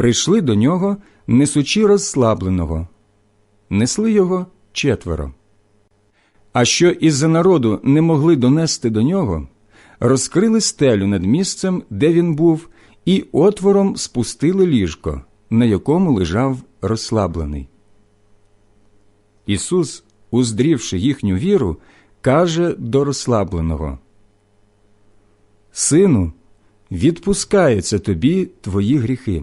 прийшли до нього, несучи розслабленого, несли його четверо. А що із-за народу не могли донести до нього, розкрили стелю над місцем, де він був, і отвором спустили ліжко, на якому лежав розслаблений. Ісус, уздрівши їхню віру, каже до розслабленого Сину, відпускаються тобі твої гріхи.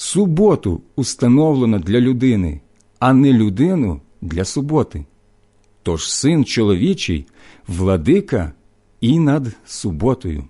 Суботу установлено для людини, а не людину для суботи. Тож син чоловічий, владика і над суботою.